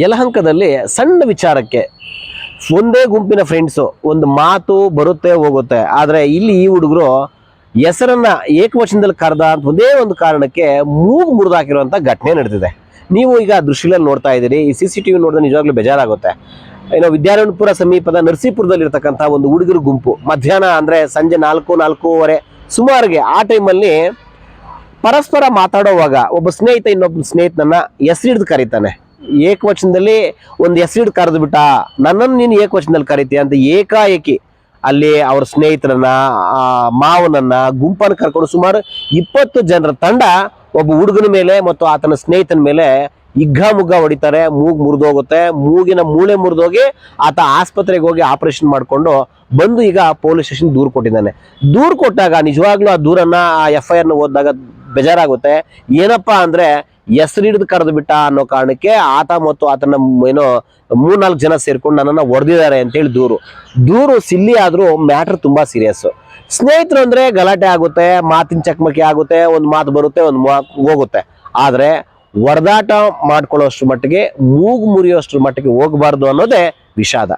ಯಲಹಂಕದಲ್ಲಿ ಸಣ್ಣ ವಿಚಾರಕ್ಕೆ ಒಂದೇ ಗುಂಪಿನ ಫ್ರೆಂಡ್ಸು ಒಂದು ಮಾತು ಬರುತ್ತೆ ಹೋಗುತ್ತೆ. ಆದರೆ ಇಲ್ಲಿ ಈ ಹುಡುಗರು ಹೆಸರನ್ನು ಏಕವಚನದಲ್ಲಿ ಕರೆದ ಅಂತ ಒಂದೇ ಒಂದು ಕಾರಣಕ್ಕೆ ಮೂಗು ಮುರಿದಾಕಿರುವಂಥ ಘಟನೆ ನಡೆದಿದೆ. ನೀವು ಈಗ ದೃಶ್ಯಗಳಲ್ಲಿ ನೋಡ್ತಾ ಇದ್ದೀರಿ, ಈ ಸಿ ಸಿ ಟಿ ವಿ ನೋಡಿದ್ರೆ ನಿಜವಾಗ್ಲೂ ಬೇಜಾರಾಗುತ್ತೆ. ಏನೋ ವಿದ್ಯಾರಣ್ಯಪುರ ಸಮೀಪದ ನರಸೀಪುರದಲ್ಲಿರ್ತಕ್ಕಂಥ ಒಂದು ಹುಡುಗರ ಗುಂಪು ಮಧ್ಯಾಹ್ನ ಅಂದರೆ ಸಂಜೆ ನಾಲ್ಕು, ನಾಲ್ಕೂವರೆ ಸುಮಾರಿಗೆ ಆ ಟೈಮಲ್ಲಿ ಪರಸ್ಪರ ಮಾತಾಡೋವಾಗ ಒಬ್ಬ ಸ್ನೇಹಿತ ಇನ್ನೊಬ್ಬ ಸ್ನೇಹಿತನನ್ನ ಹೆಸರಿಡ್ದು ಕರೀತಾನೆ. ಏಕವಚನದಲ್ಲಿ ಒಂದು ಎಸಿಡ್ ಕರೆದು ಬಿಟ್ಟ. ನನ್ನನ್ನು ನೀನು ಏಕವಚನದಲ್ಲಿ ಕರಿತೀಯ ಅಂತ ಏಕಾಏಕಿ ಅಲ್ಲಿ ಅವ್ರ ಸ್ನೇಹಿತರನ್ನ, ಆ, ಮಾವನನ್ನ, ಗುಂಪನ್ನು ಕರ್ಕೊಂಡು ಸುಮಾರು ಇಪ್ಪತ್ತು ಜನರ ತಂಡ ಒಬ್ಬ ಹುಡುಗನ ಮೇಲೆ ಮತ್ತು ಆತನ ಸ್ನೇಹಿತನ ಮೇಲೆ ಇಗ್ಗ ಮುಗ್ಗ ಹೊಡಿತಾರೆ. ಮೂಗು ಮುರಿದೋಗುತ್ತೆ ಮೂಗಿನ ಮೂಳೆ ಮುರಿದೋಗಿ ಆತ ಆಸ್ಪತ್ರೆಗೆ ಹೋಗಿ ಆಪರೇಷನ್ ಮಾಡಿಕೊಂಡು ಬಂದು ಈಗ ಪೊಲೀಸ್ ಸ್ಟೇಷನ್ ದೂರು ಕೊಟ್ಟಿದ್ದಾನೆ. ದೂರು ಕೊಟ್ಟಾಗ ನಿಜವಾಗ್ಲೂ ಆ ದೂರನ್ನ, ಆ ಎಫ್ ಐ ಆರ್ನ ಓದಿದಾಗ ಬೇಜಾರಾಗುತ್ತೆ. ಏನಪ್ಪಾ ಅಂದ್ರೆ ಹೆಸರಿಡ್ದು ಕರೆದು ಬಿಟ್ಟ ಅನ್ನೋ ಕಾರಣಕ್ಕೆ ಆತ ಮತ್ತು ಆತನ ಏನೋ ಮೂರ್ನಾಲ್ಕು ಜನ ಸೇರ್ಕೊಂಡು ನನ್ನನ್ನು ಹೊಡೆದಿದ್ದಾರೆ ಅಂತೇಳಿ ದೂರು. ದೂರು ಸಿಲ್ಲಿ ಆದರೂ ಮ್ಯಾಟ್ರ್ ತುಂಬಾ ಸೀರಿಯಸ್ ಸ್ನೇಹಿತರು ಅಂದ್ರೆ ಗಲಾಟೆ ಆಗುತ್ತೆ, ಮಾತಿನ ಚಕಮಕಿ ಆಗುತ್ತೆ, ಒಂದು ಮಾತು ಬರುತ್ತೆ, ಒಂದು ಹೋಗುತ್ತೆ. ಆದರೆ ಹೊಡೆದಾಟ ಮಾಡ್ಕೊಳ್ಳೋಷ್ಟ್ರ ಮಟ್ಟಿಗೆ, ಮೂಗು ಮುರಿಯೋಷ್ಟ್ರ ಮಟ್ಟಿಗೆ ಹೋಗಬಾರ್ದು ಅನ್ನೋದೇ ವಿಷಾದ.